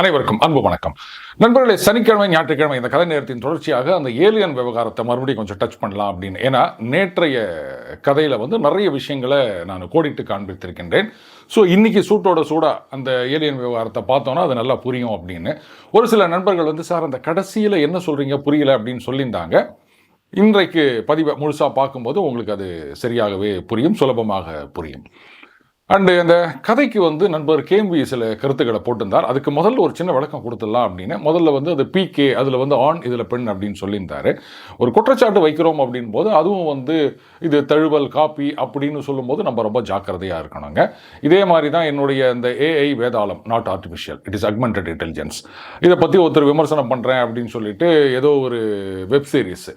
அனைவருக்கும் அன்பு வணக்கம். நண்பர்களே சனிக்கிழமை ஞாயிற்றுக்கிழமை இந்த கதை நேரத்தின் தொடர்ச்சியாக அந்த ஏலியன் விவகாரத்தை மறுபடியும் கொஞ்சம் டச் பண்ணலாம் அப்படின்னு. ஏன்னா நேற்றைய கதையில் வந்து நிறைய விஷயங்களை நான் கோடிட்டு காண்பித்திருக்கின்றேன். ஸோ இன்னைக்கு சூட்டோட சூடாக அந்த ஏலியன் விவகாரத்தை பார்த்தோன்னா அது நல்லா புரியும் அப்படின்னு. ஒரு சில நண்பர்கள் வந்து சார் அந்த கடைசியில் என்ன சொல்கிறீங்க புரியல அப்படின்னு சொல்லியிருந்தாங்க. இன்றைக்கு பதிவை முழுசாக பார்க்கும்போது உங்களுக்கு அது சரியாகவே புரியும் சுலபமாக புரியும். அண்டு அந்த கதைக்கு வந்து நண்பர் கேம்பி சில கருத்துக்களை போட்டிருந்தார். அதுக்கு முதல்ல ஒரு சின்ன விளக்கம் கொடுத்துடலாம் அப்படின்னு. முதல்ல வந்து அது பிகே அதில் வந்து ஆண் இதில் பெண் அப்படின்னு சொல்லியிருந்தாரு. ஒரு குற்றச்சாட்டு வைக்கிறோம் அப்படின் போது அதுவும் வந்து இது தழுவல் காப்பி அப்படின்னு சொல்லும்போது நம்ம ரொம்ப ஜாக்கிரதையாக இருக்கணுங்க. இதே மாதிரி தான் என்னுடைய இந்த AI Vedalam not artificial it is augmented intelligence இதை பற்றி ஒருத்தர் விமர்சனம் பண்ணுறேன் அப்படின்னு சொல்லிட்டு ஏதோ ஒரு வெப் சீரிஸ்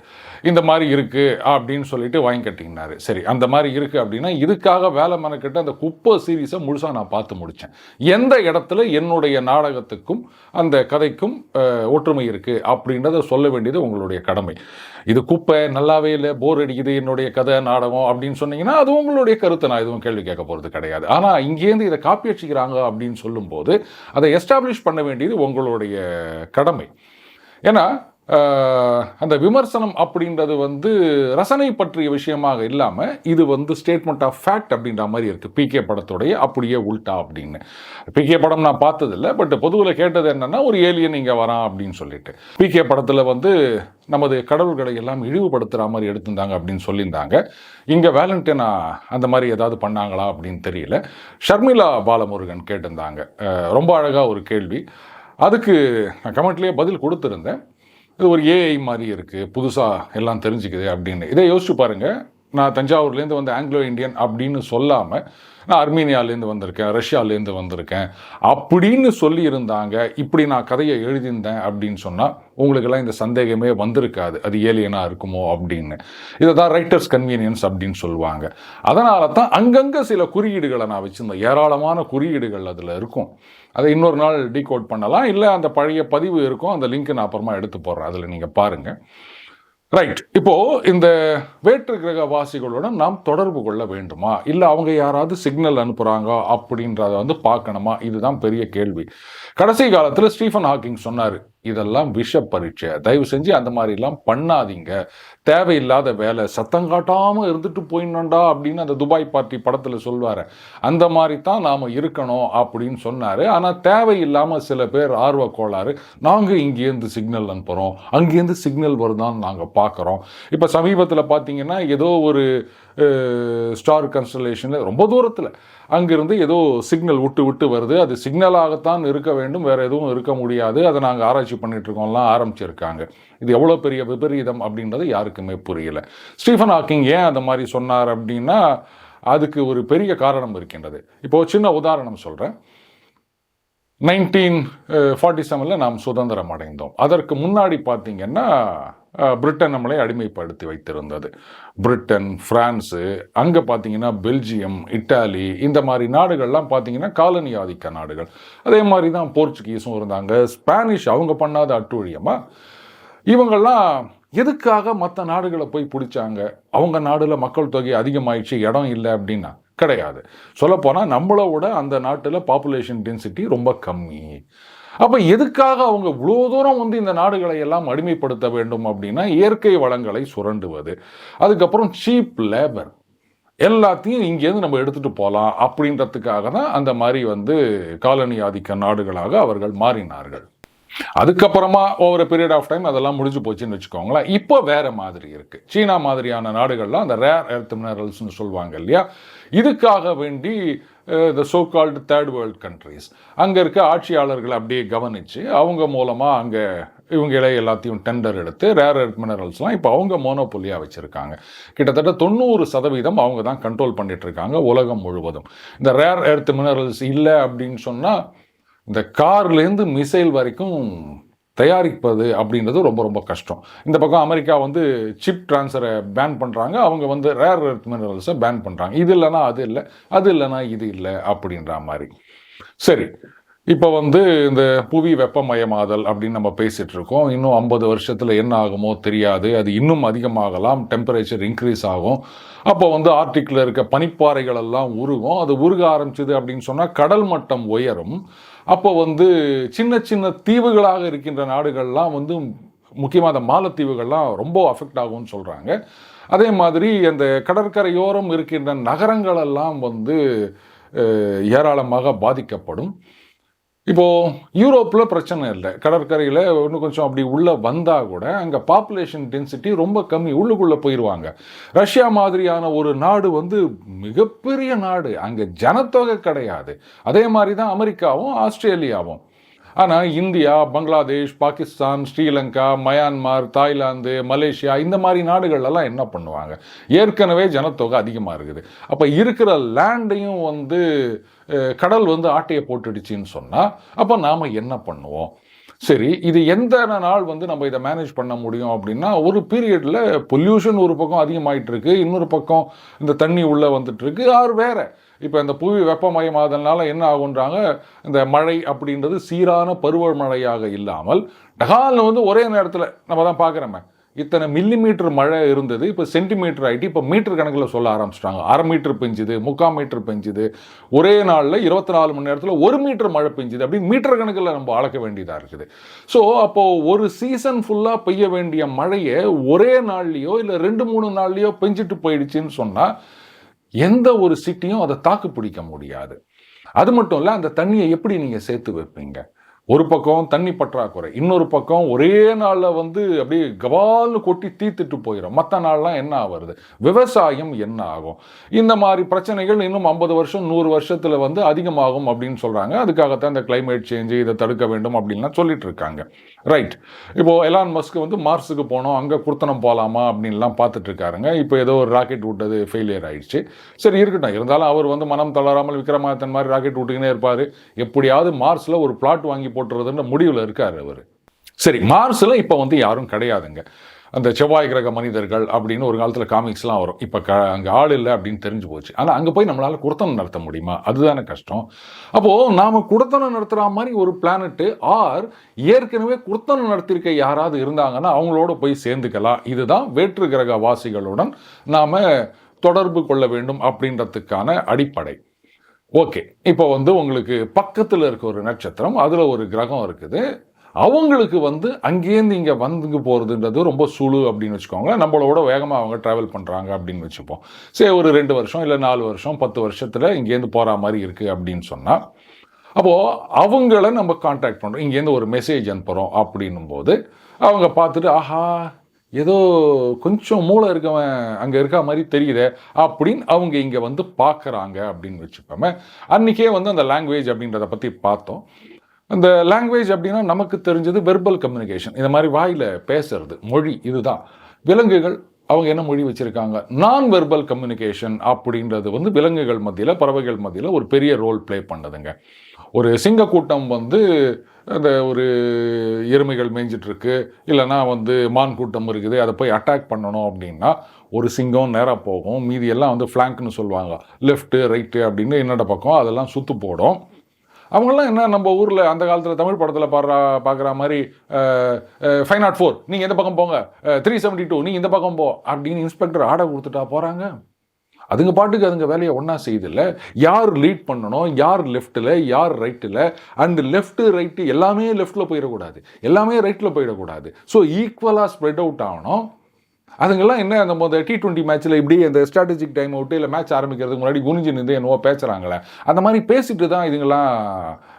இந்த மாதிரி இருக்குது அப்படின்னு சொல்லிட்டு வாங்கி கட்டிங்கனாரு சரி அந்த மாதிரி இருக்குது அப்படின்னா இதுக்காக வேலை மெனக்கிட்ட அந்த குப்பை சீரீஸை முழுசாக நான் பார்த்து முடித்தேன் எந்த இடத்துல என்னுடைய நாடகத்துக்கும் அந்த கதைக்கும் ஒற்றுமை இருக்குது அப்படின்றத சொல்ல வேண்டியது உங்களுடைய கடமை. இது குப்பை நல்லாவே இல்லை போர் அடிக்குது என்னுடைய கதை நாடகம் அப்படின்னு சொன்னீங்கன்னா அது உங்களுடைய கருத்தை. நான் எதுவும் கேள்வி கேட்க போகிறது கிடையாது. ஆனால் இங்கேருந்து இதை காப்பி அடிச்சுக்கிறாங்க அப்படின்னு சொல்லும்போது அதை எஸ்டாப்ளிஷ் பண்ண வேண்டியது உங்களுடைய கடமை. ஏன்னா அந்த விமர்சனம் அப்படின்றது வந்து ரசனை பற்றிய விஷயமாக இல்லாமல் இது வந்து ஸ்டேட்மெண்ட் ஆஃப் ஃபேக்ட் அப்படின்ற மாதிரி இருக்குது பிகே படத்துடைய அப்படியே உல்டா அப்படின்னு. பிகே படம் நான் பார்த்ததில்ல பட் பொதுவில் கேட்டது என்னன்னா ஒரு ஏலியன் இங்கே வரான் அப்படின்னு சொல்லிட்டு. பிகே படத்தில் வந்து நமது கடவுள்களை எல்லாம் இழிவுபடுத்துகிற மாதிரி எடுத்திருந்தாங்க அப்படின்னு சொல்லியிருந்தாங்க. இங்கே வேலண்டைனா அந்த மாதிரி ஏதாவது பண்ணாங்களா அப்படின்னு தெரியல. ஷர்மிளா பாலமுருகன் கேட்டிருந்தாங்க. ரொம்ப அழகாக ஒரு கேள்வி. அதுக்கு நான் கமெண்ட்லேயே பதில் கொடுத்துருந்தேன். இது ஒரு ஏஐ மாதிரி இருக்குது புதுசாக எல்லாம் தெரிஞ்சுக்குது அப்படின்னு. இதை யோசிச்சு பாருங்கள் நான் தஞ்சாவூர்லேருந்து வந்து ஆங்கிலோ இந்தியன் அப்படின்னு சொல்லாமல் நான் அர்மீனியாலேருந்து வந்திருக்கேன் ரஷ்யாலேருந்து வந்திருக்கேன் அப்படின்னு சொல்லியிருந்தாங்க. இப்படி நான் கதையை எழுதியிருந்தேன் அப்படின்னு சொன்னால் உங்களுக்கெல்லாம் இந்த சந்தேகமே வந்திருக்காது. அது ஏலியனாக இருக்குமோ அப்படின்னு. இதை தான் ரைட்டர்ஸ் கன்வீனியன்ஸ் அப்படின்னு சொல்லுவாங்க. அதனால தான் அங்கங்கே சில குறியீடுகளை நான் வச்சுருந்தேன். ஏராளமான குறியீடுகள் அதில் இருக்கும். அதை இன்னொரு நாள் டீகோட் பண்ணலாம். இல்லை அந்த பழைய பதிவு இருக்கும். அந்த லிங்க் நான் அப்புறமா எடுத்து போடுறேன். அதில் நீங்கள் பாருங்கள் ரைட் இப்போ இந்த வேற்று கிரக வாசிகளுடன் நாம் தொடர்பு கொள்ள வேண்டுமா? இல்லை அவங்க யாராவது சிக்னல் அனுப்புகிறாங்க அப்படின்றத வந்து பார்க்கணுமா? இதுதான் பெரிய கேள்வி. கடைசி காலத்தில் ஸ்டீஃபன் ஹாக்கிங் சொன்னார் இதெல்லாம் விஷ பரீட்சை. தயவு செஞ்சு அந்த மாதிரிலாம் பண்ணாதீங்க. தேவையில்லாத வேலை. சத்தம் காட்டாமல் இருந்துட்டு போயிடணும்டா அப்படின்னு அந்த துபாய் பார்ட்டி படத்தில் சொல்வார். அந்த மாதிரி தான் நாம் இருக்கணும் அப்படின்னு சொன்னார். ஆனால் தேவையில்லாமல் சில பேர் ஆர்வ கோளாறு நாங்கள் இங்கேருந்து சிக்னல் அனுப்புகிறோம் அங்கேருந்து சிக்னல் வருதான்னு நாங்கள் பார்க்குறோம் இப்போ சமீபத்தில் பார்த்தீங்கன்னா ஏதோ ஒரு ஸ்டார் கன்ஸ்டலேஷனில் ரொம்ப தூரத்தில் அங்கிருந்து ஏதோ சிக்னல் விட்டு விட்டு வருது. அது சிக்னலாகத்தான் இருக்க வேண்டும். வேறு எதுவும் இருக்க முடியாது. அதை நாங்கள் ஆராய்ச்சி பண்ணிகிட்ருக்கோம்லாம் ஆரம்பிச்சிருக்காங்க. இது எவ்வளோ பெரிய விபரீதம் அப்படின்றது யாருக்குமே புரியல. ஸ்டீஃபன் ஹாக்கிங் ஏன் அந்த மாதிரி சொன்னார் அப்படின்னா அதுக்கு ஒரு பெரிய காரணம் இருக்கின்றது. இப்போ ஒரு சின்ன உதாரணம் சொல்கிறேன் நைன்டீன் ஃபார்ட்டி செவனில் நாம் சுதந்திரம் அடைந்தோம். அதற்கு முன்னாடி பார்த்தீங்கன்னா பிரிட்டன் நம்மளை அடிமைப்படுத்தி வைத்திருந்தது. பிரிட்டன் ஃப்ரான்ஸு அங்கே பார்த்தீங்கன்னா பெல்ஜியம் இட்டாலி இந்த மாதிரி நாடுகள்லாம் பார்த்தீங்கன்னா காலனி ஆதிக்க நாடுகள். அதே மாதிரி தான் போர்ச்சுகீஸும் இருந்தாங்க. ஸ்பானிஷ் அவங்க பண்ணாத அட்டுழியமாக இவங்கெல்லாம் எதுக்காக மற்ற நாடுகளை போய் பிடிச்சாங்க? அவங்க நாடில் மக்கள் தொகை அதிகமாயிடுச்சு இடம் இல்லை அப்படின்னா? கிடையாது. சொல்லப்போனால் நம்மளோட அந்த நாட்டில் பாப்புலேஷன் டென்சிட்டி ரொம்ப கம்மி. அப்போ எதுக்காக அவங்க இவ்வளோ தூரம் வந்து இந்த நாடுகளை எல்லாம் அடிமைப்படுத்த வேண்டும் அப்படின்னா இயற்கை வளங்களை சுரண்டுவது. அதுக்கப்புறம் சீப் லேபர் எல்லாத்தையும் இங்கேருந்து நம்ம எடுத்துகிட்டு போகலாம் அப்படின்றதுக்காக தான் அந்த மாதிரி வந்து காலனி ஆதிக்க நாடுகளாக அவர்கள் மாறினார்கள். அதுக்கப்புறமா ஒவ்வொரு பீரியட் ஆஃப் டைம் அதெல்லாம் முடிஞ்சு போச்சுன்னு வச்சுக்கோங்களேன். இப்போ வேற மாதிரி இருக்கு. சீனா மாதிரியான நாடுகள்லாம் அந்த ரேர் எர்த் மினரல்ஸ்னு சொல்லுவாங்க இல்லையா? இதுக்காக வேண்டி the so called third world countries அங்கே இருக்க ஆட்சியாளர்களை அப்படியே கவனித்து அவங்க மூலமாக அங்கே இவங்களே எல்லாத்தையும் டெண்டர் எடுத்து ரேர் எர்த் மினரல்ஸ்லாம் இப்போ அவங்க மோனோபொலியாக வச்சுருக்காங்க. கிட்டத்தட்ட தொண்ணூறு சதவீதம் அவங்க தான் கண்ட்ரோல் பண்ணிகிட்ருக்காங்க உலகம் முழுவதும். இந்த ரேர் எர்த் மினரல்ஸ் இல்லை அப்படின்னு சொன்னால் இந்த கார்லேருந்து மிசைல் வரைக்கும் தயாரிப்பது அப்படின்றது ரொம்ப ரொம்ப கஷ்டம். இந்த பக்கம் அமெரிக்கா வந்து சிப் ட்ரான்ஸ்ஃபரை பேன் பண்ணுறாங்க அவங்க வந்து ரேர் எர்த் மினரல்ஸை பேன் பண்ணுறாங்க இது இல்லைனா அது இல்லை அது இல்லைன்னா இது இல்லை அப்படின்ற மாதிரி. சரி இப்போ வந்து இந்த புவி வெப்பமயமாதல் அப்படின்னு நம்ம பேசிகிட்டு இருக்கோம். இன்னும் ஐம்பது வருஷத்தில் என்ன ஆகுமோ தெரியாது. அது இன்னும் அதிகமாகலாம். டெம்பரேச்சர் இன்க்ரீஸ் ஆகும். அப்போ வந்து ஆர்டிக்கில் இருக்க பனிப்பாறைகள் எல்லாம் உருகும். அது உருக ஆரம்பிச்சது அப்படின்னு சொன்னால் கடல் மட்டம் உயரும். அப்போ வந்து சின்ன சின்ன தீவுகளாக இருக்கின்ற நாடுகள்லாம் வந்து முக்கியமாக அந்த மாலத்தீவுகள்லாம் ரொம்ப அஃபெக்ட் ஆகும்னு சொல்கிறாங்க அதே மாதிரி அந்த கடற்கரையோரம் இருக்கின்ற நகரங்களெல்லாம் வந்து ஏராளமாக பாதிக்கப்படும். இப்போது யூரோப்பில் பிரச்சனை இல்லை. கடற்கரையில் இன்னும் கொஞ்சம் அப்படி உள்ளே வந்தால் கூட அங்கே பாப்புலேஷன் டென்சிட்டி ரொம்ப கம்மி. உள்ளுக்குள்ளே போயிடுவாங்க ரஷ்யா மாதிரியான ஒரு நாடு வந்து மிகப்பெரிய நாடு. அங்கே ஜனத்தொகை கிடையாது. அதே மாதிரி தான் அமெரிக்காவும் ஆஸ்திரேலியாவும். ஆனால் India Bangladesh Pakistan Sri Lanka Myanmar Thailand Malaysia இந்த மாதிரி நாடுகள்லாம் என்ன பண்ணுவாங்க? ஏற்கனவே ஜனத்தொகை அதிகமாக இருக்குது. அப்போ இருக்கிற லேண்டையும் வந்து கடல் வந்து ஆட்டையை போட்டுடுச்சின்னு சொன்னால் அப்போ நாம் என்ன பண்ணுவோம்? சரி இது எந்த நாள் வந்து நம்ம இதை மேனேஜ் பண்ண முடியும் அப்படின்னா ஒரு பீரியடில் பொல்யூஷன் ஒரு பக்கம் அதிகமாயிட்டு இருக்கு இன்னொரு பக்கம் இந்த தண்ணி உள்ளே வந்துட்டு இருக்கு ஆறு வேற. இப்போ இந்த புவி வெப்பமயமாதல்னால என்ன ஆகுன்றாங்க? இந்த மழை அப்படின்றது சீரான பருவமழையாக இல்லாமல் டகால்னு வந்து ஒரே நேரத்தில் நம்ம தான் பார்க்குறோமே இத்தனை மில்லிமீட்டர் மழை இருந்தது இப்போ சென்டிமீட்டர் ஆகிட்டு இப்போ மீட்டர் கணக்கில் சொல்ல ஆரம்பிச்சிட்டாங்க. அரை மீட்டர் பெஞ்சுது முக்கால் மீட்டர் பெஞ்சுது. ஒரே நாளில் இருபத்தி நாலு மணி நேரத்தில் ஒரு மீட்டர் மழை பெஞ்சுது அப்படின்னு மீட்டர் கணக்கில் நம்ம அளக்க வேண்டியதாக இருக்குது. ஸோ அப்போது ஒரு சீசன் ஃபுல்லாக பெய்ய வேண்டிய மழையை ஒரே நாள்லேயோ இல்லை ரெண்டு மூணு நாள்லையோ பெஞ்சிட்டு போயிடுச்சுன்னு சொன்னால் எந்த ஒரு சிட்டியும் அதை தாக்கு பிடிக்க முடியாது. அது மட்டும் இல்லை அந்த தண்ணியை எப்படி நீங்கள் சேர்த்து வைப்பீங்க? ஒரு பக்கம் தண்ணி பற்றாக்குறை இன்னொரு பக்கம் ஒரே நாளில் வந்து அப்படியே கபால்னு கொட்டி தீத்துட்டு போயிடும் மற்ற நாள்லாம் என்ன ஆகுறது விவசாயம் என்ன ஆகும்? இந்த மாதிரி பிரச்சனைகள் இன்னும் ஐம்பது வருஷம் நூறு வருஷத்தில் வந்து அதிகமாகும் அப்படின்னு சொல்கிறாங்க அதுக்காகத்தான் இந்த கிளைமேட் சேஞ்சு இதை தடுக்க வேண்டும் அப்படின்லாம் சொல்லிட்டு இருக்காங்க. ரைட் இப்போ எலான் மஸ்க் வந்து மார்ஸுக்கு போனோம் அங்கே குர்த்தனம் போகலாமா அப்படின்லாம் பார்த்துட்டு இருக்காருங்க. இப்போ ஏதோ ஒரு ராக்கெட் விட்டது ஃபெயிலியர் ஆயிடுச்சு. சரி இருக்கட்டும். இருந்தாலும் அவர் வந்து மனம் தளராமல் விக்ரமாதித்தன் மாதிரி ராக்கெட் விட்டுக்கினே இருப்பார். எப்படியாவது மார்ஸில் ஒரு பிளாட் வாங்கி போட்டுறதுன்னு முடிவில் இருக்கார் அவர். சரி மார்ஸில் இப்போ வந்து யாரும் கிடையாதுங்க. அந்த செவ்வாய் கிரக மனிதர்கள் அப்படின்னு ஒரு காலத்தில் காமிக்ஸ்லாம் வரும். இப்போ க அங்கே ஆள் இல்லை அப்படின்னு தெரிஞ்சு போச்சு. ஆனால் அங்கே போய் நம்மளால் குடத்தனம் நடத்த முடியுமா? அதுதானே கஷ்டம். அப்போது நாம் குடத்தனம் நடத்துகிற மாதிரி ஒரு பிளானட்டு ஆர் ஏற்கனவே குடத்தனம் நடத்தியிருக்க யாராவது இருந்தாங்கன்னா அவங்களோட போய் சேர்ந்துக்கலாம். இதுதான் வேற்று கிரக வாசிகளுடன் நாம் தொடர்பு கொள்ள வேண்டும் அப்படின்றதுக்கான அடிப்படை. ஓகே. இப்போ வந்து உங்களுக்கு பக்கத்தில் இருக்க ஒரு நட்சத்திரம் அதில் ஒரு கிரகம் இருக்குது. அவங்களுக்கு வந்து அங்கேருந்து இங்கே வந்து போகிறதுன்றது ரொம்ப சுழு அப்படின்னு வச்சுக்கோங்களேன். நம்மளோட வேகமாக அவங்க ட்ராவல் பண்ணுறாங்க அப்படின்னு வச்சுப்போம். சரி ஒரு ரெண்டு வருஷம் இல்லை நாலு வருஷம் பத்து வருஷத்தில் இங்கேருந்து போகிற மாதிரி இருக்குது அப்படின்னு சொன்னால் அப்போது அவங்கள நம்ம காண்டாக்ட் பண்ணுறோம் இங்கேருந்து ஒரு மெசேஜ் அனுப்புகிறோம் அப்படின்னும் போது அவங்க பார்த்துட்டு ஆஹா ஏதோ கொஞ்சம் மூளை இருக்கவன் அங்கே இருக்க மாதிரி தெரியுதே அப்படின்னு அவங்க இங்கே வந்து பார்க்குறாங்க அப்படின்னு வச்சுப்போமே அன்றைக்கே வந்து அந்த லாங்குவேஜ் அப்படின்றத பற்றி பார்த்தோம். அந்த லாங்குவேஜ் அப்படின்னா நமக்கு தெரிஞ்சது வெர்பல் கம்யூனிகேஷன் இந்த மாதிரி வாயில் பேசுறது மொழி இதுதான். விலங்குகள் அவங்க என்ன மொழி வச்சுருக்காங்க? நான் வெர்பல் கம்யூனிகேஷன் அப்படின்றது வந்து விலங்குகள் மத்தியில் பறவைகள் மத்தியில் ஒரு பெரிய ரோல் ப்ளே பண்ணுதுங்க. ஒரு சிங்க கூட்டம் வந்து அந்த ஒரு எருமைகள் மேய்ஞ்சிட்ருக்கு. இல்லைனா இல்லைன்னா வந்து மான் கூட்டம் இருக்குது அதை போய் அட்டாக் பண்ணணும் அப்படின்னா ஒரு சிங்கம் நேராக போகும். மீதி எல்லாம் வந்து ஃப்ளாங்க்னு சொல்லுவாங்க. லெஃப்ட்டு ரைட்டு அப்படின்னு என்னோட பக்கம் அதெல்லாம் சுற்று போடும். அவங்களாம் என்ன நம்ம ஊரில் அந்த காலத்தில் தமிழ் படத்தில் பாடுற பார்க்குற மாதிரி ஃபைவ் நாட் ஃபோர் நீங்கள் எந்த பக்கம் போங்க? த்ரீ செவன்ட்டி டூ நீங்கள் இந்த பக்கம் போ அப்படின்னு இன்ஸ்பெக்டர் ஆர்டர் கொடுத்துட்டா போகிறாங்க அதுங்க பாட்டுக்கு அதுங்க வேலையை ஒன்றா செய்யுதில்ல யார் லீட் பண்ணணும் யார் லெஃப்ட்டில் யார் ரைட்டில் அண்ட் லெஃப்ட்டு ரைட்டு எல்லாமே லெஃப்ட்டில் போயிடக்கூடாது. எல்லாமே ரைட்டில் போயிடக்கூடாது. ஸோ ஈக்குவலாக ஸ்ப்ரெட் அவுட் ஆகணும். அதுங்கெல்லாம் என்ன அந்த டி டுவெண்ட்டி மேட்ச்சில் இப்படி அந்த ஸ்ட்ராட்டஜிக் டைம் அவுட்டு இல்லை மேட்ச் ஆரம்பிக்கிறதுக்கு முன்னாடி குனிஞ்சு நின்று என்னவோ பேசுகிறாங்களே அந்த மாதிரி பேசிட்டு தான் இதுங்கெல்லாம்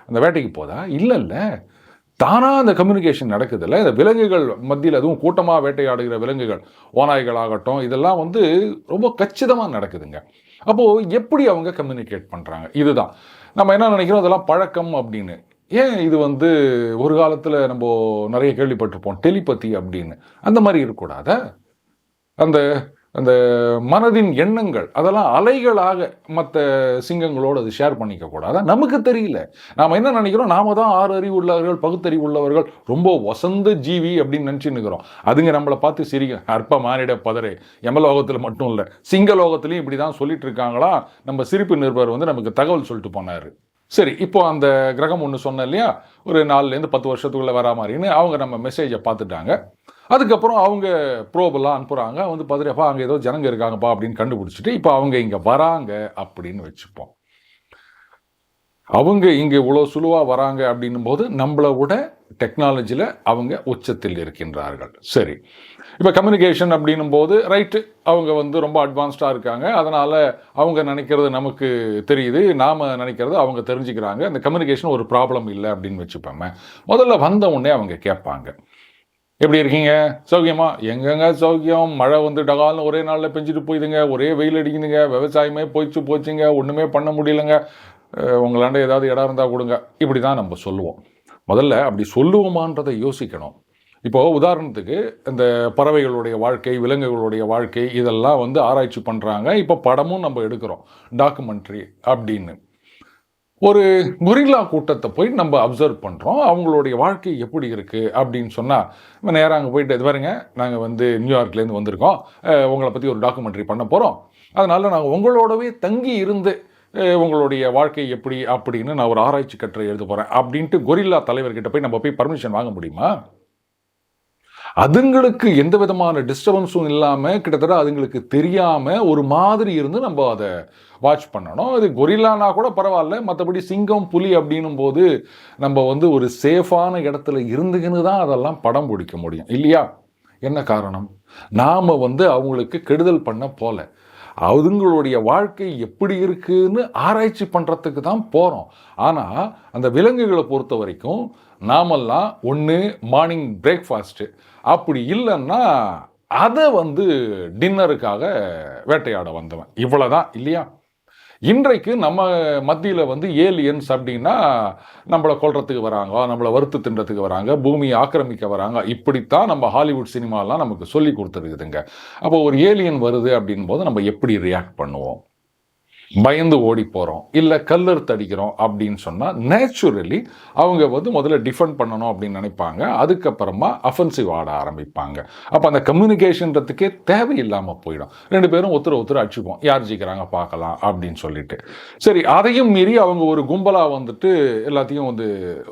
அந்த வேட்டைக்கு போதா? இல்லை இல்லை தானாக அந்த கம்யூனிகேஷன் நடக்குதுல்ல? இந்த விலங்குகள் மத்தியில் அதுவும் கூட்டமாக வேட்டையாடுகிற விலங்குகள் ஓநாய்கள் ஆகட்டும் இதெல்லாம் வந்து ரொம்ப கச்சிதமாக நடக்குதுங்க. அப்போது எப்படி அவங்க கம்யூனிகேட் பண்ணுறாங்க இதுதான். நம்ம என்ன நினைக்கிறோம்? அதெல்லாம் பழக்கம் அப்படின்னு. ஏன் இது வந்து ஒரு காலத்தில் நம்ம நிறைய கேள்விப்பட்டிருப்போம்? டெலிபதி அப்படின்னு. அந்த மாதிரி இருக்கக்கூடாத? அந்த அந்த மனதின் எண்ணங்கள் அதெல்லாம் அலைகளாக மற்ற சிங்கங்களோடு அது ஷேர் பண்ணிக்க நமக்கு தெரியல. நாம் என்ன நினைக்கிறோம்? நாம தான் ஆறு அறிவு உள்ளவர்கள் பகுத்தறிவு உள்ளவர்கள் ரொம்ப வசந்த ஜீவி அப்படின்னு நினச்சின்னு இருக்கிறோம் அதுங்க நம்மளை பார்த்து சிரிக்கும். அற்ப மானிட பதறு. எமலோகத்தில் மட்டும் இல்லை சிங்கலோகத்துலையும் இப்படி தான் சொல்லிட்டு இருக்காங்களா? நம்ம சிரிப்பு நிருபர் வந்து நமக்கு தகவல் சொல்லிட்டு போனார். சரி இப்போ அந்த கிரகம் ஒன்று சொன்னேன் இல்லையா? ஒரு நாலுலேருந்து பத்து வருஷத்துக்குள்ளே வரா மாதிரின்னு அவங்க நம்ம மெசேஜை பார்த்துட்டாங்க. அதுக்கப்புறம் அவங்க ப்ரோபெல்லாம் அனுப்புகிறாங்க வந்து பார்த்துட்டு அங்கே ஏதோ ஜனங்க இருக்காங்கப்பா அப்படின்னு கண்டுபிடிச்சிட்டு இப்போ அவங்க இங்கே வராங்க அப்படின்னு வச்சுப்போம். அவங்க இங்கே இவ்வளோ சுலுவாக வராங்க அப்படின்னும் போது நம்மளை விட டெக்னாலஜியில் அவங்க உச்சத்தில் இருக்கின்றார்கள். சரி. இப்போ கம்யூனிகேஷன் அப்படின்னும் போது ரைட்டு அவங்க வந்து ரொம்ப அட்வான்ஸ்டாக இருக்காங்க. அதனால் அவங்க நினைக்கிறது நமக்கு தெரியுது. நாம் நினைக்கிறது அவங்க தெரிஞ்சுக்கிறாங்க. இந்த கம்யூனிகேஷன் ஒரு ப்ராப்ளம் இல்லை அப்படின்னு வச்சுப்போமே. முதல்ல வந்த உடனே அவங்க கேட்பாங்க. எப்படி இருக்கீங்க? சௌக்கியமா? எங்கெங்க சௌக்கியம்? மழை வந்து டகால்னு ஒரே நாளில் பெஞ்சிட்டு போயிடுங்க ஒரே வெயில் அடிக்குதுங்க. விவசாயமே போயிச்சு போச்சுங்க. ஒன்றுமே பண்ண முடியலங்க. உங்களாண்ட ஏதாவது இடம் இருந்தால் கொடுங்க. இப்படி தான் நம்ம சொல்லுவோம். முதல்ல அப்படி சொல்லுவோமான்றதை யோசிக்கணும். இப்போது உதாரணத்துக்கு இந்த பறவைகளுடைய வாழ்க்கை விலங்குகளுடைய வாழ்க்கை இதெல்லாம் வந்து ஆராய்ச்சி பண்ணுறாங்க இப்போ படமும் நம்ம எடுக்கிறோம். டாக்குமெண்ட்ரி அப்படின்னு. ஒரு குரில்லா கூட்டத்தை போய் நம்ம அப்சர்வ் பண்ணுறோம் அவங்களுடைய வாழ்க்கை எப்படி இருக்குது அப்படின்னு சொன்னால் நேராக அங்கே போயிட்டு இது பாருங்க நாங்கள் வந்து நியூயார்க்லேருந்து வந்திருக்கோம். உங்களை பற்றி ஒரு டாக்குமெண்ட்ரி பண்ண போகிறோம் அதனால் நாங்கள் உங்களோடவே தங்கி இருந்து உங்களுடைய வாழ்க்கை எப்படி அப்படின்னு நான் ஒரு ஆராய்ச்சி கட்டுரை எழுத போகிறேன் அப்படின்ட்டு கொரில்லா தலைவர்கிட்ட போய் நம்ம போய் பர்மிஷன் வாங்க முடியுமா? அதுங்களுக்கு எந்த விதமான டிஸ்டர்பன்ஸும் இல்லாமல் கிட்டத்தட்ட அதுங்களுக்கு தெரியாமல் ஒரு மாதிரி இருந்து நம்ம அதை வாட்ச் பண்ணணும். அது கொரில்லானா கூட பரவாயில்ல. மற்றபடி சிங்கம் புலி அப்படின்னும் போது நம்ம வந்து ஒரு சேஃபான இடத்துல இருந்துக்கின்னு தான் அதெல்லாம் படம் பிடிக்க முடியும். இல்லையா? என்ன காரணம்? நாம் வந்து அவங்களுக்கு கெடுதல் பண்ண போல. அதுங்களுடைய வாழ்க்கை எப்படி இருக்குன்னு ஆராய்ச்சி பண்ணுறதுக்கு தான் போகிறோம் ஆனால் அந்த விலங்குகளை பொறுத்த வரைக்கும் நாமெல்லாம் ஒன்று மார்னிங் பிரேக்ஃபாஸ்ட்டு அப்படி இல்லைன்னா அதை வந்து டின்னருக்காக வேட்டையாட வந்தவன். இவ்வளோதான் இல்லையா? இன்றைக்கு நம்ம மத்தியில் வந்து ஏலியன்ஸ் அப்படின்னா நம்மளை கொல்றதுக்கு வராங்க நம்மளை வறுத்து தின்றதுக்கு வராங்க பூமியை ஆக்கிரமிக்க வராங்க. இப்படித்தான் நம்ம ஹாலிவுட் சினிமாலாம் நமக்கு சொல்லி கொடுத்துருக்குதுங்க. அப்போ ஒரு ஏலியன் வருது அப்படின் போது நம்ம எப்படி ரியாக்ட் பண்ணுவோம்? பயந்து ஓடி போகிறோம் இல்லை கல்லறுத்து அடிக்கிறோம் அப்படின்னு சொன்னால் நேச்சுரலி அவங்க வந்து முதல்ல டிஃபெண்ட் பண்ணணும் அப்படின்னு நினைப்பாங்க. அதுக்கப்புறமா அஃபென்சிவ் ஆட ஆரம்பிப்பாங்க. அப்போ அந்த கம்யூனிகேஷன்றதுக்கே தேவையில்லாமல் போயிடும். ரெண்டு பேரும் ஒருத்தர் ஒருத்தர் அடிச்சுப்போம் யார் ஜெயிக்கிறாங்க பார்க்கலாம் அப்படின்னு சொல்லிட்டு. சரி அதையும் மீறி அவங்க ஒரு கும்பலாக வந்துட்டு எல்லாத்தையும் வந்து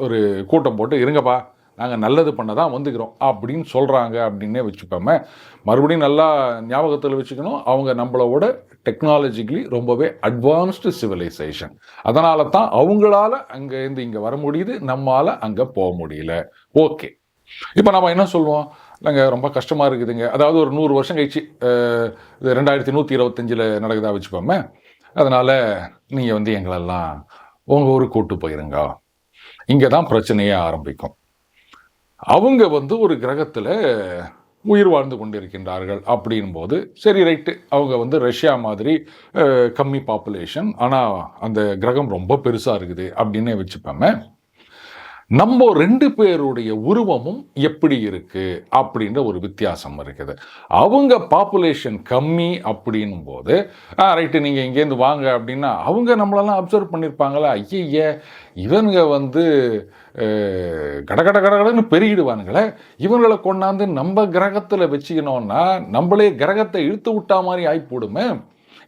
ஒரு கூட்டம் போட்டு இருங்கப்பா நாங்கள் நல்லது பண்ண தான் வந்துக்கிறோம் அப்படின்னு சொல்கிறாங்க அப்படின்னே வச்சுப்போமே மறுபடியும் நல்லா ஞாபகத்தில் வச்சுக்கணும். அவங்க நம்மளோட டெக்னாலஜிக்கலி ரொம்பவே அட்வான்ஸ்டு சிவிலைசேஷன் அதனால தான் அவங்களால அங்கேருந்து இங்கே வர முடியுது நம்மால் அங்கே போக முடியல. ஓகே இப்போ நம்ம என்ன சொல்லுவோம்? நாங்கள் ரொம்ப கஷ்டமாக இருக்குதுங்க. அதாவது ஒரு நூறு வருஷம் கழிச்சு இது ரெண்டாயிரத்தி நூற்றி இருபத்தஞ்சில் நடக்குதா வச்சுப்போமே அதனால் நீங்கள் வந்து எங்களெல்லாம் உங்கள் ஊருக்கு கூட்டு போயிருங்க. இங்கே தான் பிரச்சனையே ஆரம்பிக்கும். அவங்க வந்து ஒரு கிரகத்தில் உயிர் வாழ்ந்து கொண்டிருக்கின்றார்கள் அப்படின் போது சரி ரைட்டு அவங்க வந்து ரஷ்யா மாதிரி கம்மி பாப்புலேஷன் ஆனால் அந்த கிரகம் ரொம்ப பெருசாக இருக்குது அப்படின்னே வச்சுப்போமே நம்ம ரெண்டு பேருடைய உருவமும் எப்படி இருக்குது அப்படின்ற ஒரு வித்தியாசம் இருக்குது. அவங்க பாப்புலேஷன் கம்மி அப்படின்னும் போது ரைட்டு நீங்கள் இங்கேருந்து வாங்க அப்படின்னா அவங்க நம்மளெல்லாம் அப்சர்வ் பண்ணியிருப்பாங்களா ஐய இவனுங்க வந்து கடகட கடகடன்னு பெருகிடுவானுங்களே. இவங்களை கொண்டாந்து நம்ம கிரகத்தில் வச்சுக்கணும்னா நம்மளே கிரகத்தை இழுத்து விட்டா மாதிரி ஆகிப்போடுமே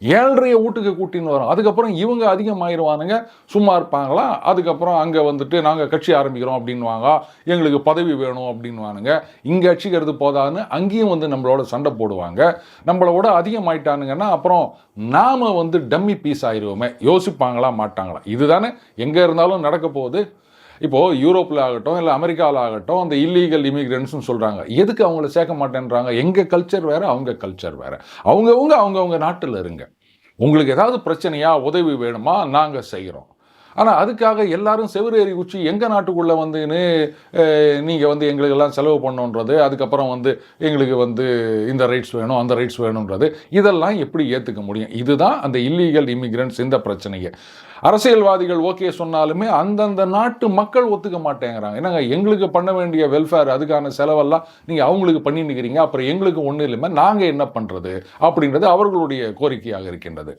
ஏழரைய வீட்டுக்கு கூட்டின்னு வரோம். அதுக்கப்புறம் இவங்க அதிகமாயிருவானுங்க. சும்மா இருப்பாங்களா? அதுக்கப்புறம் அங்கே வந்துட்டு நாங்கள் கட்சி ஆரம்பிக்கிறோம் அப்படின்வாங்க எங்களுக்கு பதவி வேணும் அப்படின்வானுங்க இங்கே அடிச்சுக்கிறது போதான்னு அங்கேயும் வந்து நம்மளோட சண்டை போடுவாங்க. நம்மளோட அதிகமாயிட்டானுங்கன்னா அப்புறம் நாம் வந்து டம்மி பீஸ் ஆயிடுவோமே யோசிப்பாங்களா மாட்டாங்களா? இதுதானே. எங்கே இருந்தாலும் நடக்க போகுது. இப்போது யூரோப்பில் ஆகட்டும் இல்லை அமெரிக்காவில் ஆகட்டும் அந்த இல்லீகல் இமிக்ரெண்ட்ஸ்னு சொல்கிறாங்க எதுக்கு அவங்கள சேர்க்க மாட்டேன்றாங்க? எங்கள் கல்ச்சர் வேறு அவங்க கல்ச்சர் வேறு. அவங்கவுங்க அவங்கவுங்க நாட்டில் இருங்க. உங்களுக்கு ஏதாவது பிரச்சனையா உதவி வேணுமா நாங்கள் செய்கிறோம் ஆனால் அதுக்காக எல்லாரும் செவிரேறி உச்சி எங்கள் நாட்டுக்குள்ளே வந்துன்னு நீங்கள் வந்து எங்களுக்கெல்லாம் செலவு பண்ணணுன்றது அதுக்கப்புறம் வந்து எங்களுக்கு வந்து இந்த ரைட்ஸ் வேணும் அந்த ரைட்ஸ் வேணுன்றது இதெல்லாம் எப்படி ஏற்றுக்க முடியும்? இதுதான் அந்த இல்லீகல் இமிக்ரெண்ட்ஸ் இந்த பிரச்சனையை. அரசியல்வாதிகள் ஓகே சொன்னாலுமே அந்தந்த நாட்டு மக்கள் ஒத்துக்க மாட்டேங்கிறாங்க. என்னங்க எங்களுக்கு பண்ண வேண்டிய வெல்ஃபேர் அதுக்கான செலவெல்லாம் நீங்கள் அவங்களுக்கு பண்ணிட்டு இருக்கிறீங்க அப்புறம் எங்களுக்கு ஒன்றும் இல்லாமல் நாங்கள் என்ன பண்ணுறது அப்படின்றது அவர்களுடைய கோரிக்கையாக இருக்கின்றது.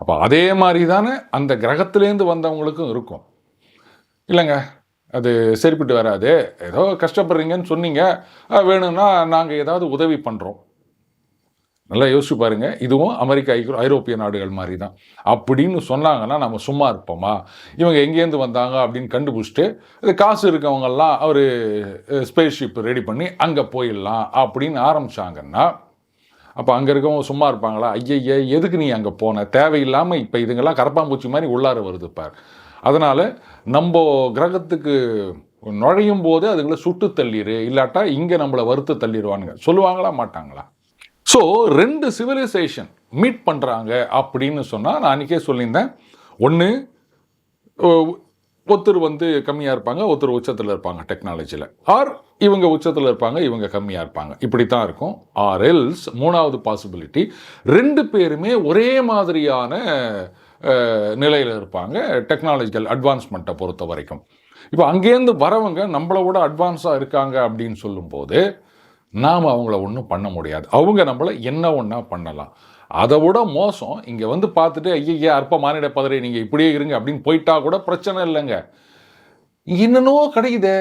அப்போ அதே மாதிரி தானே அந்த கிரகத்திலேருந்து வந்தவங்களுக்கும் இருக்கும். இல்லைங்க அது சரிப்பட்டு வராது. ஏதோ கஷ்டப்படுறீங்கன்னு சொன்னீங்க. வேணும்னா நாங்கள் ஏதாவது உதவி பண்ணுறோம் நல்லா யோசிச்சு பாருங்கள் இதுவும் அமெரிக்க ஐக்கிய ஐரோப்பிய நாடுகள் மாதிரி தான் அப்படின்னு சொன்னாங்கன்னா நம்ம சும்மா இருப்போமா? இவங்க எங்கேருந்து வந்தாங்க அப்படின்னு கண்டுபிடிச்சிட்டு இது காசு இருக்கவங்கெல்லாம் அவர் ஸ்பேஸ் ஷிப் ரெடி பண்ணி அங்கே போயிடலாம் அப்படின்னு ஆரம்பிச்சாங்கன்னா அப்போ அங்கே இருக்கவங்க சும்மா இருப்பாங்களா? ஐயய்ய எதுக்கு நீ அங்கே போன? தேவையில்லாமல் இப்போ இதுங்கெல்லாம் கரப்பாம்பூச்சி மாதிரி உள்ளார வருது பார். அதனால் நம்ம கிரகத்துக்கு நுழையும் போது அதுங்களை சுட்டு தள்ளிடு இல்லாட்டா இங்கே நம்மளை வறுத்து தள்ளிடுவானுங்க சொல்லுவாங்களா? மாட்டாங்களா? ஸோ ரெண்டு சிவிலைசேஷன் மீட் பண்ணுறாங்க அப்படின்னு சொன்னால் நான் அன்றைக்கே சொல்லியிருந்தேன். ஒன்று ஒருத்தர் வந்து கம்மியாக இருப்பாங்க ஒருத்தர் உச்சத்தில் இருப்பாங்க டெக்னாலஜியில் ஆர் இவங்க உச்சத்தில் இருப்பாங்க இவங்க கம்மியாக இருப்பாங்க. இப்படி தான் இருக்கும். ஆர் எல்ஸ் மூணாவது பாசிபிலிட்டி ரெண்டு பேருமே ஒரே மாதிரியான நிலையில் இருப்பாங்க டெக்னாலஜிக்கல் அட்வான்ஸ்மெண்ட்டை பொறுத்த வரைக்கும் இப்போ அங்கேருந்து வரவங்க நம்மளை விட அட்வான்ஸாக இருக்காங்க அப்படின்னு சொல்லும்போது நாம் அவங்கள ஒன்றும் பண்ண முடியாது. அவங்க நம்மளை என்ன ஒன்றா பண்ணலாம்? அதை விட மோசம். இங்கே வந்து பார்த்துட்டு ஐயா அற்ப மானிட பதறை நீங்கள் இப்படியே இருங்க அப்படின்னு போயிட்டா கூட பிரச்சனை இல்லைங்க. என்னன்னோ கிடைக்குதே.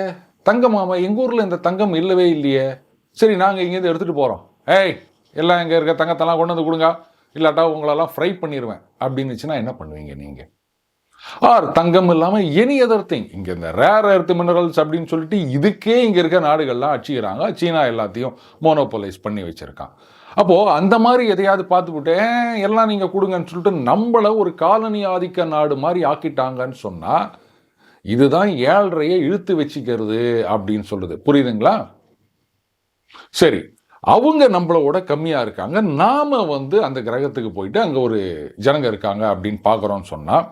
தங்கம் மாமா எங்கள் ஊரில் இந்த தங்கம் இல்லவே இல்லையே. சரி நாங்கள் இங்கேருந்து எடுத்துகிட்டு போகிறோம் ஏய் எல்லாம் இங்கே இருக்க தங்கத்தெல்லாம் கொண்டு வந்து கொடுங்க. இல்லாட்டா உங்களெல்லாம் ஃப்ரை பண்ணிடுவேன் அப்படின்னுச்சுன்னா என்ன பண்ணுவீங்க நீங்கள் ஆர் தங்கம் இல்லாமல் எனி அதர் திங் இங்கே இந்த ரேர் எர்த் மினரல்ஸ் அப்படின்னு சொல்லிட்டு இதுக்கே இங்கே இருக்க நாடுகள்லாம் அச்சுக்கிறாங்க சீனா எல்லாத்தையும் மோனோபோலைஸ் பண்ணி வச்சுருக்கான். அப்போது அந்த மாதிரி எதையாவது பார்த்துக்கிட்டேன் எல்லாம் நீங்கள் கொடுங்கன்னு சொல்லிட்டு நம்மளை ஒரு காலனி ஆதிக்க நாடு மாதிரி ஆக்கிட்டாங்கன்னு சொன்னால் இதுதான் ஏழ்றையை இழுத்து வச்சுக்கிறது அப்படின்னு சொல்லுது. புரியுதுங்களா? சரி அவங்க நம்மளோட கம்மியாக இருக்காங்க. நாம் வந்து அந்த கிரகத்துக்கு போயிட்டு அங்கே ஒரு ஜனங்க இருக்காங்க அப்படின்னு பார்க்குறோன்னு சொன்னால்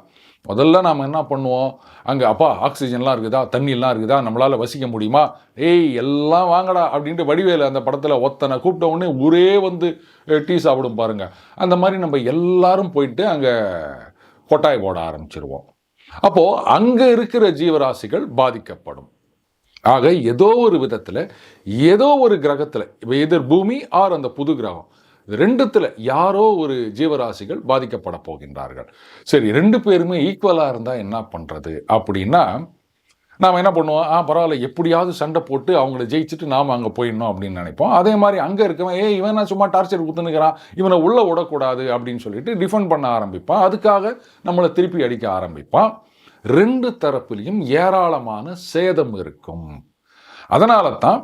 முதல்ல நாம் என்ன பண்ணுவோம்? அங்கே அப்பா ஆக்சிஜன்லாம் இருக்குதா? தண்ணியெல்லாம் இருக்குதா? நம்மளால் வசிக்க முடியுமா? ஏய் எல்லாம் வாங்கடா அப்படின்ட்டு வடிவேலு அந்த படத்தில் ஒத்தனை கூப்பிட்ட உடனே ஒரே வந்து டீ சாப்பிடும் பாருங்கள் அந்த மாதிரி நம்ம எல்லாரும் போயிட்டு அங்கே கொட்டாய் போட ஆரம்பிச்சிருவோம். அப்போது அங்கே இருக்கிற ஜீவராசிகள் பாதிக்கப்படும். ஆக ஏதோ ஒரு விதத்தில் ஏதோ ஒரு கிரகத்தில் இப்போ எதிர் பூமி ஆர் அந்த புது கிரகம். இது ரெண்டுத்தில் யாரோ ஒரு ஜீவராசிகள் பாதிக்கப்பட போகின்றார்கள். சரி ரெண்டு பேருமே ஈக்குவலாக இருந்தால் என்ன பண்ணுறது அப்படின்னா நாம் என்ன பண்ணுவோம்? ஆ பரவாயில்ல எப்படியாவது சண்டை போட்டு அவங்கள ஜெயிச்சுட்டு நாம் அங்கே போயிடணும் அப்படின்னு நினைப்போம். அதே மாதிரி அங்கே இருக்கவன் ஏய் இவன் நான் சும்மா டார்ச்சர் கொடுத்துனுக்கிறான் இவனை உள்ளே விடக்கூடாது அப்படின்னு சொல்லிட்டு டிஃபெண்ட் பண்ண ஆரம்பிப்பான். அதுக்காக நம்மளை திருப்பி அடிக்க ஆரம்பிப்பான். ரெண்டு தரப்புலையும் ஏராளமான சேதம் இருக்கும். அதனால தான்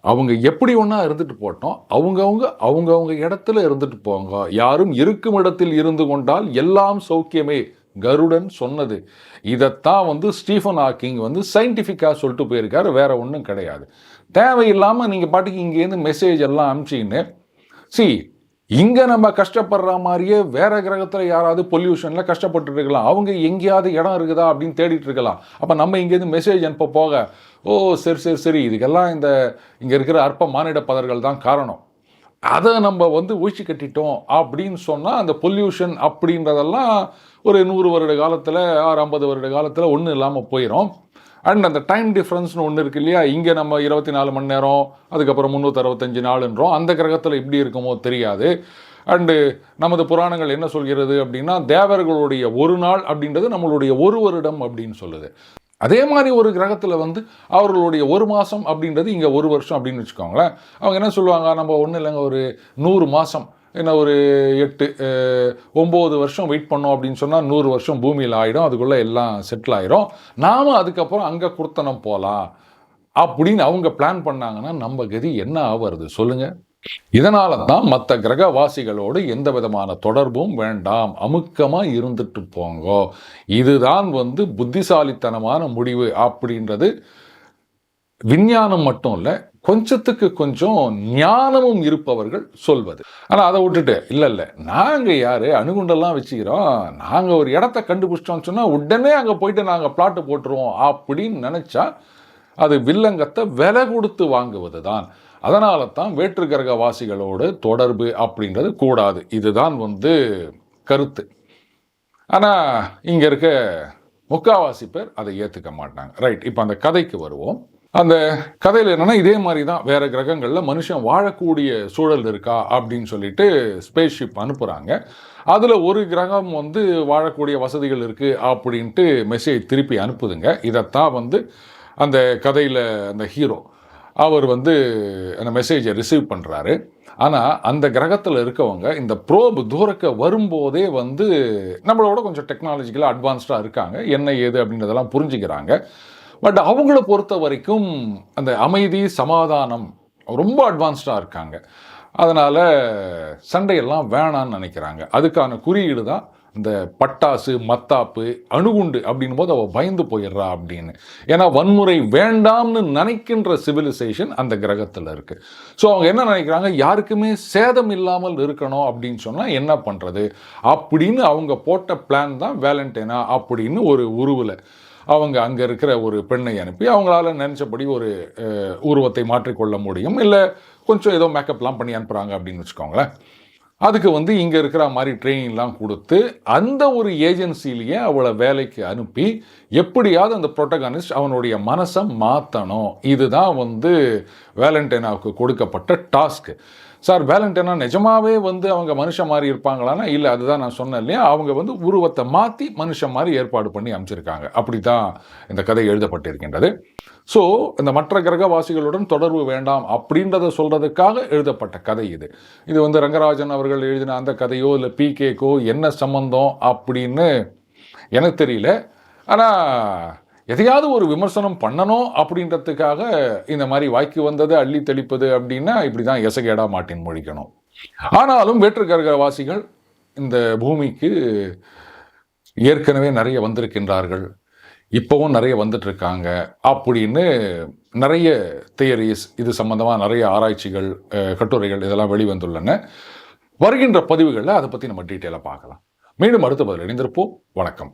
அவங்க எப்படி ஒன்றா இருந்துட்டு போட்டோம் அவங்கவுங்க அவங்கவுங்க இடத்துல இருந்துட்டு போங்க. யாரும் இருக்கும் இடத்தில் இருந்து கொண்டால் எல்லாம் சௌக்கியமே. கருடன் சொன்னது. இதைத்தான் வந்து ஸ்டீஃபன் ஹாக்கிங் வந்து சயின்டிஃபிக்காக சொல்லிட்டு போயிருக்காரு வேற ஒன்றும் கிடையாது. தேவையில்லாமல் நீங்கள் பாட்டுக்கு இங்கேருந்து மெசேஜ் எல்லாம் அனுப்பிச்சின்னு சி இங்கே நம்ம கஷ்டப்படுற மாதிரியே வேற கிரகத்தில் யாராவது பொல்யூஷனில் கஷ்டப்பட்டு இருக்கலாம். அவங்க எங்கேயாவது இடம் இருக்குதா அப்படின்னு தேடிட்டு இருக்கலாம். அப்போ நம்ம இங்கேருந்து மெசேஜ் அனுப்ப போக ஓ சரி சரி சரி இதுக்கெல்லாம் இந்த இங்கே இருக்கிற அற்ப மானிட பதர்கள் தான் காரணம். அதை நம்ம வந்து ஊழ்ச்சி கட்டிட்டோம் அப்படின்னு சொன்னால் அந்த பொல்யூஷன் அப்படின்றதெல்லாம் ஒரு நூறு வருட காலத்தில் ஆறு ஐம்பது வருட காலத்தில் ஒன்றும் இல்லாமல் போயிடும் அண்ட் அந்த டைம் டிஃப்ரென்ஸ்னு ஒன்று இருக்கு இல்லையா? இங்கே நம்ம இருபத்தி நாலு மணி நேரம் அதுக்கப்புறம் முந்நூற்றறுபத்தஞ்சு நாளுன்றோம் அந்த கிரகத்தில் எப்படி இருக்குமோ தெரியாது. அண்டு நமது புராணங்கள் என்ன சொல்கிறது அப்படின்னா தேவர்களுடைய ஒரு நாள் அப்படின்றது நம்மளுடைய ஒரு வருடம் அப்படின்னு சொல்லுது. அதே மாதிரி ஒரு கிரகத்தில் வந்து அவர்களுடைய ஒரு மாதம் அப்படின்றது இங்கே ஒரு வருஷம் அப்படின்னு வச்சுக்கோங்களேன். அவங்க என்ன சொல்லுவாங்க? நம்ம ஒன்றும் இல்லைங்க ஒரு நூறு மாதம் என்ன ஒரு எட்டு ஒம்பது வருஷம் வெயிட் பண்ணோம் அப்படின்னு சொன்னால் நூறு வருஷம் பூமியில் ஆகிடும் அதுக்குள்ளே எல்லாம் செட்டில் ஆகிரும் நாம் அதுக்கப்புறம் அங்கே குர்த்தனம் போகலாம் அப்படின்னு அவங்க பிளான் பண்ணாங்கன்னா நம்ம கதி என்ன ஆகுறது சொல்லுங்கள் இதனால தான் மற்ற கிரகவாசிகளோடு எந்த விதமான தொடர்பும் வேண்டாம். அமுக்கமாக இருந்துட்டு போங்கோ. இதுதான் வந்து புத்திசாலித்தனமான முடிவு அப்படின்றது. விஞ்ஞானம் மட்டும் இல்லை கொஞ்சத்துக்கு கொஞ்சம் ஞானமும் இருப்பவர்கள் சொல்வது. ஆனால் அதை விட்டுட்டு இல்லை இல்லை நாங்கள் யார்? அணுகுண்டெல்லாம் வச்சுக்கிறோம். நாங்கள் ஒரு இடத்த கண்டுபிடிச்சிட்டோம்னு சொன்னால் உடனே அங்கே போயிட்டு நாங்கள் பிளாட்டு போட்டுருவோம் அப்படின்னு நினச்சா அது வில்லங்கத்தை விலை கொடுத்து வாங்குவது தான் அதனால தான் வேற்று கிரகவாசிகளோடு தொடர்பு அப்படின்றது கூடாது. இதுதான் வந்து கருத்து. ஆனால் இங்கே இருக்க முக்காவாசி பேர் அதை ஏற்றுக்க மாட்டாங்க. ரைட் இப்போ அந்த கதைக்கு வருவோம். அந்த கதையில் என்னென்னா இதே மாதிரி தான் வேறு கிரகங்களில் மனுஷன் வாழக்கூடிய சூழல் இருக்கா அப்படின்னு சொல்லிட்டு ஸ்பேஸ்ஷிப் அனுப்புகிறாங்க அதில் ஒரு கிரகம் வந்து வாழக்கூடிய வசதிகள் இருக்குது அப்படின்ட்டு மெசேஜ் திருப்பி அனுப்புதுங்க. இதைத்தான் வந்து அந்த கதையில் அந்த ஹீரோ அவர் வந்து அந்த மெசேஜை ரிசீவ் பண்ணுறாரு ஆனால் அந்த கிரகத்தில் இருக்கவங்க இந்த ப்ரோபு தூரக்க வரும்போதே வந்து நம்மளோட கொஞ்சம் டெக்னாலஜிக்கலாக அட்வான்ஸ்டாக இருக்காங்க. என்ன ஏது அப்படின்றதெல்லாம் புரிஞ்சுக்கிறாங்க. பட் அவங்கள பொறுத்த வரைக்கும் அந்த அமைதி சமாதானம் ரொம்ப அட்வான்ஸ்டாக இருக்காங்க. அதனால் சண்டையெல்லாம் வேணான்னு நினைக்கிறாங்க. அதுக்கான குறியீடு தான் இந்த பட்டாசு மத்தாப்பு அணுகுண்டு அப்படின் போது அவள் பயந்து போயிடுறா அப்படின்னு. ஏன்னா வன்முறை வேண்டாம்னு நினைக்கின்ற சிவிலைசேஷன் அந்த கிரகத்தில் இருக்குது ஸோ அவங்க என்ன நினைக்கிறாங்க? யாருக்குமே சேதம் இல்லாமல் இருக்கணும் அப்படின்னு சொன்னால் என்ன பண்ணுறது அப்படின்னு அவங்க போட்ட பிளான் தான் வேலண்டைனா அப்படின்னு ஒரு உருவில் அவங்க அங்கே இருக்கிற ஒரு பெண்ணை அனுப்பி அவங்களால நினச்சபடி ஒரு உருவத்தை மாற்றிக்கொள்ள முடியும். இல்லை கொஞ்சம் ஏதோ மேக்கப்லாம் பண்ணி அனுப்புகிறாங்க அப்படின்னு வச்சுக்கோங்களேன். அதுக்கு வந்து இங்கே இருக்கிற மாதிரி ட்ரைனிங்லாம் கொடுத்து அந்த ஒரு ஏஜென்சிலேயே அவளை வேலைக்கு அனுப்பி எப்படியாவது அந்த ப்ரொட்டகானிஸ்ட் அவனுடைய மனசை மாற்றணும் இதுதான் வந்து வேலண்டைனாவுக்கு கொடுக்கப்பட்ட டாஸ்க்கு சார் வேலண்டைனா நிஜமாவே வந்து அவங்க மனுஷன் மாதிரி இருப்பாங்களான்னா இல்லை அதுதான் நான் சொன்னேன் இல்லையா? அவங்க வந்து உருவத்தை மாற்றி மனுஷன் மாதிரி ஏற்பாடு பண்ணி அமைச்சிருக்காங்க. அப்படி தான் இந்த கதை எழுதப்பட்டிருக்கின்றது. ஸோ இந்த மற்ற கிரகவாசிகளுடன் தொடர்பு வேண்டாம் அப்படின்றத சொல்கிறதுக்காக எழுதப்பட்ட கதை இது. இது வந்து ரங்கராஜன் அவர்கள் எழுதின அந்த கதையோ இல்லை பிகேக்கோ என்ன சம்மந்தம் அப்படின்னு எனக்கு தெரியல. ஆனால் எதையாவது ஒரு விமர்சனம் பண்ணணும் அப்படின்றதுக்காக இந்த மாதிரி வாய்க்கு வந்தது அள்ளி தெளிப்பது அப்படின்னா இப்படி தான் எசகேடா மாட்டின் மொழிக்கணும். ஆனாலும் வேற்றுக்கரகவாசிகள் இந்த பூமிக்கு ஏற்கனவே நிறைய வந்திருக்கின்றார்கள். இப்போவும் நிறைய வந்துட்டுருக்காங்க அப்படின்னு நிறைய தியரிஸ் இது சம்மந்தமாக நிறைய ஆராய்ச்சிகள் கட்டுரைகள் இதெல்லாம் வெளிவந்துள்ளன. வருகின்ற பதிவுகளில் அதை பற்றி நம்ம டீட்டெயிலாக பார்க்கலாம். மீண்டும் அடுத்த பதில் இணைந்திருப்போம். வணக்கம்.